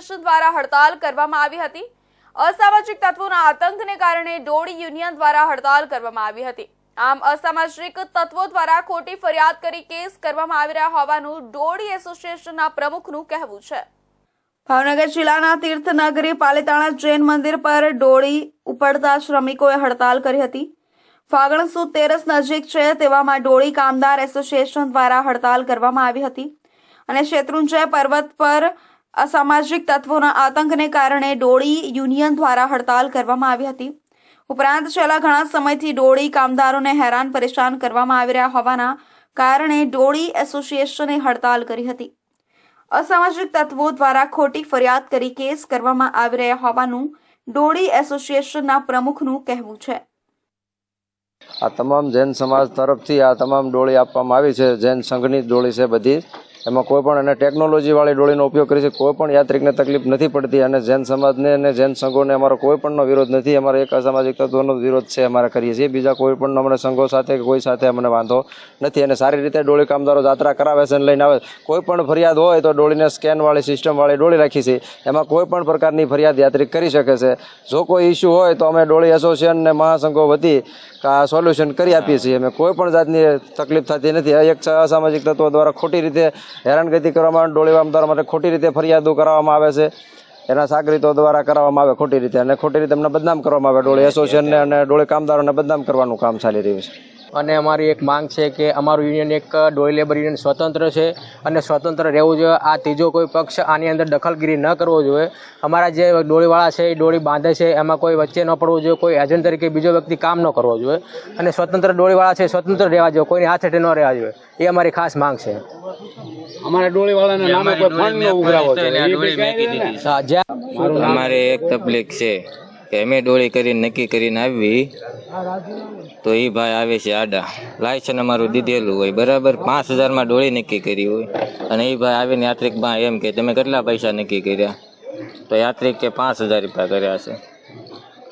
Association દ્વારા હડતાલ કરવામાં આવી હતી. અસામાજિક તત્વોના આતંકને કારણે ડોળી યુનિયન દ્વારા હડતાલ કરવામાં આવી હતી. આમ અસામાજિક તત્વો દ્વારા ખોટી ફરિયાદ કરી કેસ કરવામાં આવી રહ્યા હોવાનું ડોળી એસોસિએશનના પ્રમુખનું કહેવું છે. ભાવનગર જિલ્લાના તીર્થનગરી પાલિતાણા જૈન મંદિર પર ડોળી ઉપડતા શ્રમિકોએ હડતાલ કરી હતી. ફાગણ સુદ તેરસ નજીક છે તેવામાં ડોળી કામદાર એસોસિએશન દ્વારા હડતાલ કરવામાં આવી હતી. અને શેત્રુંજય પર્વત પર અસામાજિક તત્વોના આતંકને કારણે ડોળી યુનિયન દ્વારા હડતાલ કરવામાં આવી હતી. ઉપરાંત છેલ્લા ઘણા સમયથી ડોળી કામદારોને હેરાન પરેશાન કરવામાં આવી રહ્યા હોવાના કારણે ડોળી એસોસિએશને હડતાલ કરી હતી. અસામાજિક તત્વો દ્વારા ખોટી ફરિયાદ કરી કેસ કરવામાં આવી રહ્યા હોવાનું ડોળી એસોસિએશનના પ્રમુખનું કહેવું છે. આ તમામ જૈન સમાજ તરફથી આ તમામ ડોળી આપવામાં આવી છે. જૈન સંઘની ડોળી છે બધી. એમાં કોઈ પણ અને ટેકનોલોજીવાળી ડોળીનો ઉપયોગ કરી છે. કોઈ પણ યાત્રિકને તકલીફ નથી પડતી અને જૈન સમાજને અને જૈન સંઘોને અમારો કોઈ પણનો વિરોધ નથી. અમારો એક અસામાજિક તત્વોનો વિરોધ છે અમારે કરીએ છીએ. બીજા કોઈ પણ અમને સંઘો સાથે કે કોઈ સાથે અમને વાંધો નથી અને સારી રીતે ડોળી કામદારો યાત્રા કરાવે છે અને લઈને આવે. કોઈ પણ ફરિયાદ હોય તો ડોળીને સ્કેનવાળી સિસ્ટમવાળી ડોળી રાખી છે. એમાં કોઈ પણ પ્રકારની ફરિયાદ યાત્રિક કરી શકે છે. જો કોઈ ઇસ્યુ હોય તો અમે ડોળી એસોસિએશનને મહાસંઘો વતી સોલ્યુશન કરી આપીએ છીએ. અમે કોઈ પણ જાતની તકલીફ થતી નથી. એક અસામાજિક તત્વો દ્વારા ખોટી રીતે હેરાનગતિ કરવામાં ડોળી કામદારો માટે ખોટી રીતે ફરિયાદો કરવામાં આવે છે. એના સાગરીતો દ્વારા કરાવવામાં આવે ખોટી રીતે અને ખોટી રીતે એમને બદનામ કરવામાં આવે. ડોળી એસોસિએશનને અને ડોળી કામદારોને બદનામ કરવાનું કામ ચાલી રહ્યું છે. અને અમારી એક માંગ છે કે અમારું યુનિયન એક ડોઈ લેબર યુનિયન સ્વતંત્ર છે અને સ્વતંત્ર રહેવું જોઈએ. આ ત્રીજો કોઈ પક્ષ આની અંદર દખલગીરી ન કરવો જોઈએ. અમારા જે ડોળીવાળા છે, એ ડોળી બાંધે છે, એમાં કોઈ વચ્ચે ન પડવું જોઈએ. કોઈ એજન્ટ તરીકે બીજો વ્યક્તિ કામ ન કરવો જોઈએ. અને સ્વતંત્ર ડોળીવાળા છે, સ્વતંત્ર રહેવા જોઈએ. કોઈની હાથ હેઠે ન રહેવા જોઈએ. એ અમારી ખાસ માંગ છે. અમારા ડોળી વાળાના નામે કોઈ ફંડ ન ઉઘરાવો છે. અમારે એક તકલીફ છે કે અમે ડોળી કરીને નક્કી કરીને આવી. તો એ ભાઈ આવે છે આડા. લાયસન્સ અમારું દીધેલું હોય. બરાબર પાંચ હજારમાં ડોળી નક્કી કરી હોય. અને એ ભાઈ આવીને યાત્રિકમાં એમ કે તમે કેટલા પૈસા નક્કી કર્યા? તો યાત્રિક કે પાંચ હજાર રૂપિયા કર્યા છે.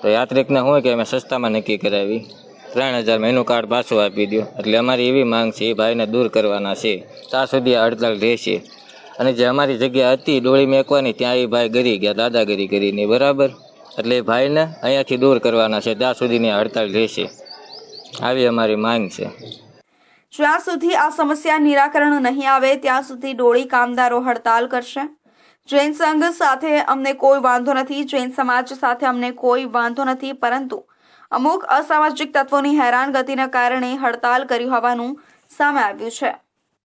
તો યાત્રિકને હોય કે અમે સસ્તામાં નક્કી કરાવી. ત્રણ હજાર મહિનું કાર્ડ પાછું આપી દો એટલે અમારી એવી માંગ છે, એ ભાઈને દૂર કરવાના છે. ત્યાં સુધી આ હડતાલ રહેશે. અને જે અમારી જગ્યા હતી, ડોળી મેકવાની, ત્યાં એ ભાઈ ગરી ગયા, દાદાગીરી કરીને. બરાબર? એટલે એ ભાઈને અહીંયાથી દૂર કરવાના છે, ત્યાં સુધીની હડતાલ રહેશે. આવી અમારી માંગ છે. જ્યાં સુધી આ સમસ્યા નિરાકરણ નહીં આવે, ત્યાં સુધી ડોળી કામદારો હડતાલ કરશે. જૈન સંઘ સાથે અમને કોઈ વાંધો નથી, જૈન સમાજ સાથે અમને કોઈ વાંધો નથી, પરંતુ અમુક અસામાજિક તત્વોની હેરાનગતિના કારણે હડતાલ કરી હોવાનું સામે આવ્યું છે.